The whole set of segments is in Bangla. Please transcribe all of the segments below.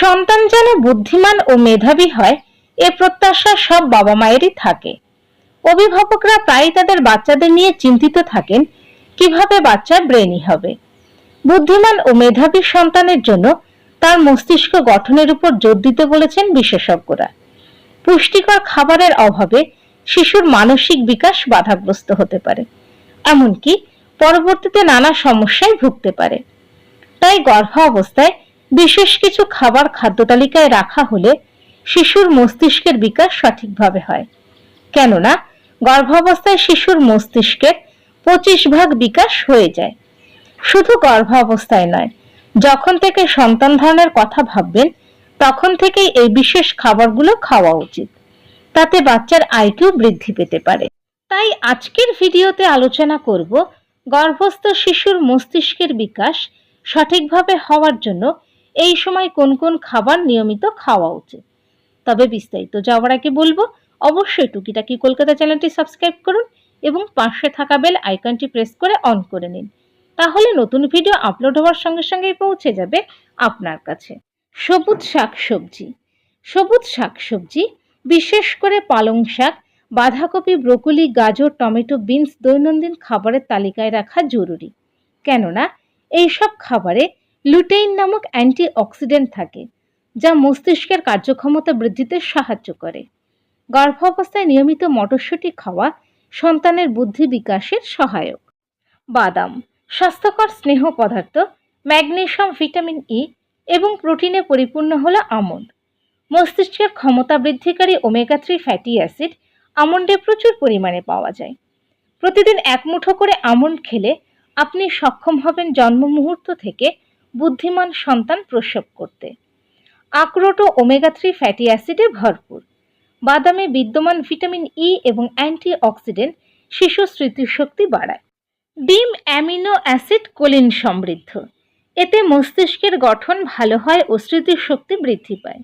সন্তান যেন বুদ্ধিমান ও মেধাবী হয়, এ প্রত্যাশা সব বাবা মায়েরই থাকে। অভিভাবকরা প্রায়ই তাদের বাচ্চাদের নিয়ে চিন্তিত থাকেন, কীভাবে বাচ্চা ব্রেনি হবে। বুদ্ধিমান ও মেধাবী সন্তানের জন্য তার মস্তিষ্ক গঠনের উপর জোর দিতে বলেছেন বিশেষজ্ঞরা। পুষ্টিকর খাবারের অভাবে শিশুর মানসিক বিকাশ বাধাগ্রস্ত হতে পারে। এমনকি পরবর্তীতে নানা সমস্যায় ভুগতে পারে। তাই গর্ভাবস্থায় বিশেষ কিছু খাবার খাদ্য তালিকায় রাখা হলে শিশুর মস্তিষ্কের বিকাশ সঠিকভাবে হয়। কেননা, গর্ভাবস্থায় শিশুর মস্তিষ্কের পঁচিশ ভাগ বিকাশ হয়ে যায়। শুধু গর্ভাবস্থায় নয়, যখন থেকে সন্তান ধারণের কথা ভাববেন, তখন থেকেই এই বিশেষ খাবারগুলো খাওয়া উচিত। তাতে বাচ্চার আইকিউ বৃদ্ধি পেতে পারে। তাই আজকের ভিডিওতে আলোচনা করব গর্ভস্থ শিশুর মস্তিষ্কের বিকাশ সঠিকভাবে হওয়ার জন্য এই সময় কোন কোন খাবার নিয়মিত খাওয়া উচিত? তবে বিস্তারিত যাওয়ার আগে বলব, অবশ্যই টুকিটাকি কলকাতা চ্যানেলটি সাবস্ক্রাইব করুন এবং পাশে থাকা বেল আইকনটি প্রেস করে অন করে নিন। তাহলে নতুন ভিডিও আপলোড হওয়ার সঙ্গে সঙ্গেই পৌঁছে যাবে আপনার কাছে। সবুজ শাকসবজি। সবুজ শাকসবজি বিশেষ করে পালং শাক বাঁধাকপি, ব্রোকলি, গাজর, টমেটো, বিনস দৈনন্দিন খাবারের তালিকায় রাখা জরুরি। কেননা, এইসব খাবারে লুটেইন নামক অ্যান্টি অক্সিডেন্ট থাকে, যা মস্তিষ্কের কার্যক্ষমতা বৃদ্ধিতে সাহায্য করে। গর্ভাবস্থায় নিয়মিত মটরশুঁটি খাওয়া সন্তানের বুদ্ধি বিকাশের সহায়ক। বাদাম, স্বাস্থ্যকর স্নেহ পদার্থ ম্যাগনেশিয়াম ভিটামিন ই এবং প্রোটিনে পরিপূর্ণ হলো আমন্ড মস্তিষ্কের ক্ষমতা বৃদ্ধিকারী ওমেগা থ্রি ফ্যাটি অ্যাসিড আমন্ডে প্রচুর পরিমাণে পাওয়া যায়। প্রতিদিন এক মুঠো করে আমন্ড খেলে আপনি সক্ষম হবেন জন্ম মুহূর্ত থেকে বুদ্ধিমান সন্তান প্রসব করতে। আখরোট ও ওমেগা থ্রি ফ্যাটি অ্যাসিডে ভরপুর। বাদামে বিদ্যমান ভিটামিন ই এবং অ্যান্টি অক্সিডেন্ট শিশু স্মৃতিশক্তি বাড়ায়। ডিম অ্যামিনো অ্যাসিড কোলিন সমৃদ্ধ। এতে মস্তিষ্কের গঠন ভালো হয় ও স্মৃতিশক্তি বৃদ্ধি পায়।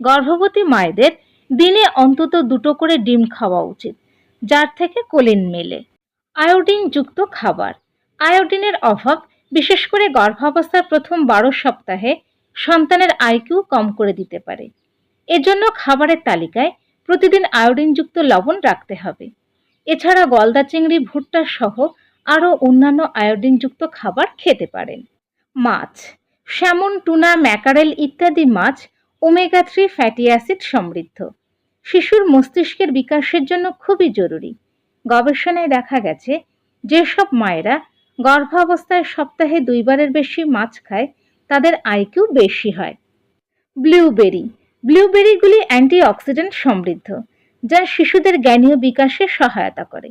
গর্ভবতী মায়েদের দিনে অন্তত দুটো করে ডিম খাওয়া উচিত, যার থেকে কোলিন মেলে। আয়োডিন যুক্ত খাবার। আয়োডিনের অভাব, বিশেষ করে গর্ভাবস্থার প্রথম বারো সপ্তাহে, সন্তানের আইকিউ কম করে দিতে পারে। এজন্য খাবারের তালিকায় প্রতিদিন আয়োডিনযুক্ত লবণ রাখতে হবে। এছাড়া গলদা চিংড়ি, ভুট্টা সহ আরও অন্যান্য আয়োডিনযুক্ত খাবার খেতে পারেন। মাছ। স্যামন, টুনা, ম্যাকারেল ইত্যাদি মাছ ওমেগা থ্রি ফ্যাটি অ্যাসিড সমৃদ্ধ। শিশুর মস্তিষ্কের বিকাশের জন্য খুবই জরুরি। গবেষণায় দেখা গেছে, যেসব মায়েরা গর্ভাবস্থায় সপ্তাহে দুইবারের বেশি মাছ খায়, তাদের আইকিউ বেশি হয়। ব্লুবেরি। ব্লুবেরিগুলি অ্যান্টিঅক্সিডেন্ট সমৃদ্ধ, যা শিশুদের জ্ঞানীয় বিকাশে সহায়তা করে।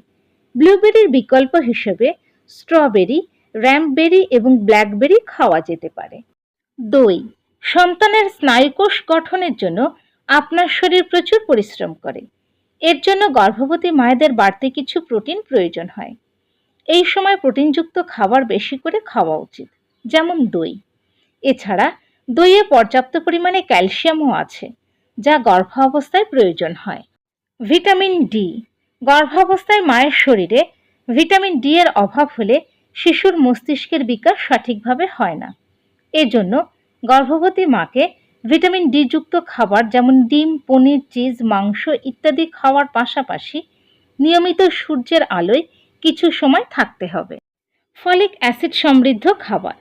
ব্লুবেরির বিকল্প হিসেবে স্ট্রবেরি, র্যাম্পবেরি এবং ব্ল্যাকবেরি খাওয়া যেতে পারে। দই। সন্তানের স্নায়ুকোষ গঠনের জন্য আপনার শরীর প্রচুর পরিশ্রম করে। এর জন্য গর্ভবতী মায়েদের বাড়তি কিছু প্রোটিন প্রয়োজন হয়। এই সময় প্রোটিনযুক্ত খাবার বেশি করে খাওয়া উচিত, যেমন দই। এছাড়া দইয়ে পর্যাপ্ত পরিমাণে ক্যালসিয়ামও আছে, যা গর্ভাবস্থায় প্রয়োজন হয়। ভিটামিন ডি গর্ভাবস্থায় মায়ের শরীরে ভিটামিন ডি এর অভাব হলে শিশুর মস্তিষ্কের বিকাশ সঠিকভাবে হয় না। এজন্য গর্ভবতী মাকে ভিটামিন ডি যুক্ত খাবার যেমন ডিম, পনির, চিজ, মাংস ইত্যাদি খাওয়ার পাশাপাশি নিয়মিত সূর্যের আলোয় কিছু সময় থাকতে হবে। ফলিক অ্যাসিড সমৃদ্ধ খাবার।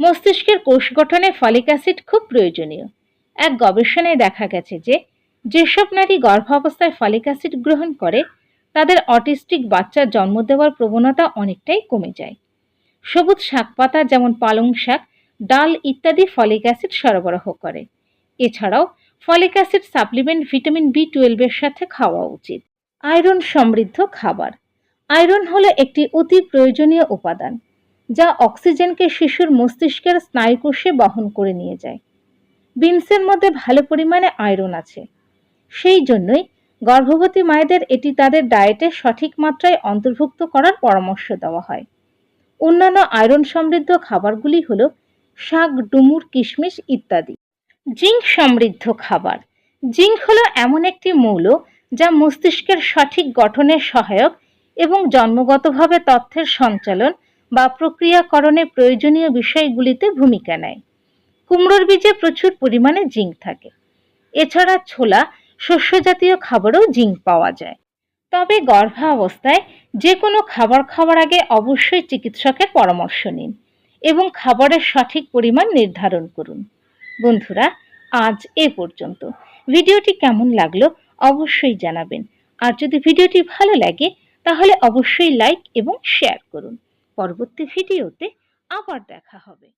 মস্তিষ্কের কোষ গঠনে ফলিক অ্যাসিড খুব প্রয়োজনীয়। এক গবেষণায় দেখা গেছে যে, যেসব নারী গর্ভাবস্থায় ফলিক অ্যাসিড গ্রহণ করে, তাদের অটিস্টিক বাচ্চা জন্ম দেওয়ার প্রবণতা অনেকটাই কমে যায়। সবুজ শাকপাতা যেমন পালং শাক ডাল ইত্যাদি ফলিক অ্যাসিড সরবরাহ করে। এছাড়াও folic acid supplement vitamin B টুয়েলভের সাথে খাওয়া উচিত। আয়রন সমৃদ্ধ খাবার। আয়রন হলো একটি অতি প্রয়োজনীয় উপাদান, যা অক্সিজেনকে শিশুর মস্তিষ্কের স্নায়ুকোষে বহন করে নিয়ে যায়। বিনসের মধ্যে ভালো পরিমাণে আয়রন আছে। সেই জন্যই গর্ভবতী মায়েদের এটি তাদের ডায়েটে সঠিক মাত্রায় অন্তর্ভুক্ত করার পরামর্শ দেওয়া হয়। অন্যান্য আয়রন সমৃদ্ধ খাবারগুলি হল শাক, ডুমুর, কিশমিশ ইত্যাদি। জিঙ্ক সমৃদ্ধ খাবার। জিঙ্ক হলো এমন একটি মৌল যা মস্তিষ্কের সঠিক গঠনের সহায়ক এবং জন্মগতভাবে তথ্যের সঞ্চালন বা প্রক্রিয়াকরণে প্রয়োজনীয় বিষয়গুলিতে ভূমিকা নেয়। কুমড়োর বীজে প্রচুর পরিমাণে জিঙ্ক থাকে। এছাড়া ছোলা, শস্যজাতীয় খাবারেও জিঙ্ক পাওয়া যায়। তবে গর্ভাবস্থায় যে কোনো খাবার খাওয়ার আগে অবশ্যই চিকিৎসকের পরামর্শ নিন। এবং খাবারের সঠিক পরিমাণ নির্ধারণ করুন। বন্ধুরা, আজ এ পর্যন্ত। ভিডিওটি কেমন লাগল অবশ্যই জানাবেন। আর যদি ভিডিওটি ভালো লাগে, তাহলে অবশ্যই লাইক এবং শেয়ার করুন। পরবর্তী ভিডিওতে আবার দেখা হবে।